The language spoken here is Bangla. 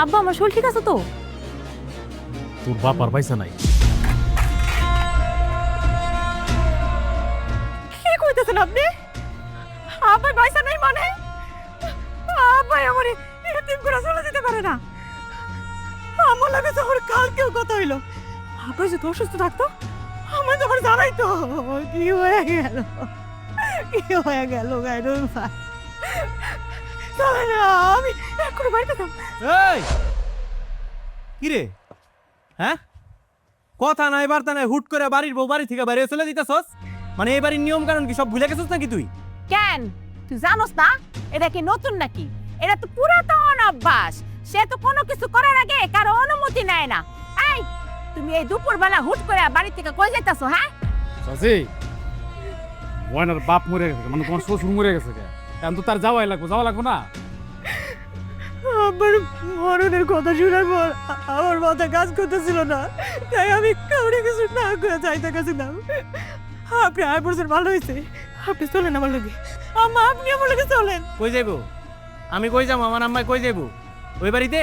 আব্বা আমার শরীর ঠিক আছে তো? তোর বাপ আর পয়সা নাই। কি কইতেছেন আপনি? আব্বা পয়সা নাই মানে? আব্বা আমার এতিম করে চলে যেতে পারে না। আমার লাগে তো আমার কালকেও কথা হইল আব্বা যদি অসুস্থ থাকতো আমার তো জানাই তো কি হয়ে গেল? কি হয়ে গেল গাইডুল ভাই? চলে না আমি বাড়িতে এই! কিরে? হ্যাঁ? কথা নাই বার্তা নাই হুট করে বাড়ির বউ বাড়ি থেকে বাইরে চলে দিতেছস মানে এই বাড়ির নিয়ম কানুন কি সব ভুলে গেছিস নাকি তুই? কেন? তুই জানোস না? এটা কি নতুন নাকি? এটা তো পুরাতন অভ্যাস। সে তো কোনো কিছু করার আগে কারও অনুমতি নেয় না। এই তুমি এই দুপুরবেলা হুট করে বাড়ি থেকে কই যাইতাছো হ্যাঁ? চাচি ওয়ানার বাপ মরে গেছে মানে তোমার শ্বশুর মরে গেছে এখন তো তার যাওয়াই লাগবে যাওয়া লাগবে না? আমার মরণের কথা শোনার পর আমার মাথা কাজ করতেছিল না। তাই আমি কাউরে কিছু না করে যাইতে গেছিলাম। আপনি আয় পড়ছেন ভালো হয়েছে আপনি চলেন আমার লোকে আম্মা, আপনি আমার লোকে চলেন। কই যাইব? আমি কই যাব? আমার আম্মাই কই যাইব? ওই বাড়িতে?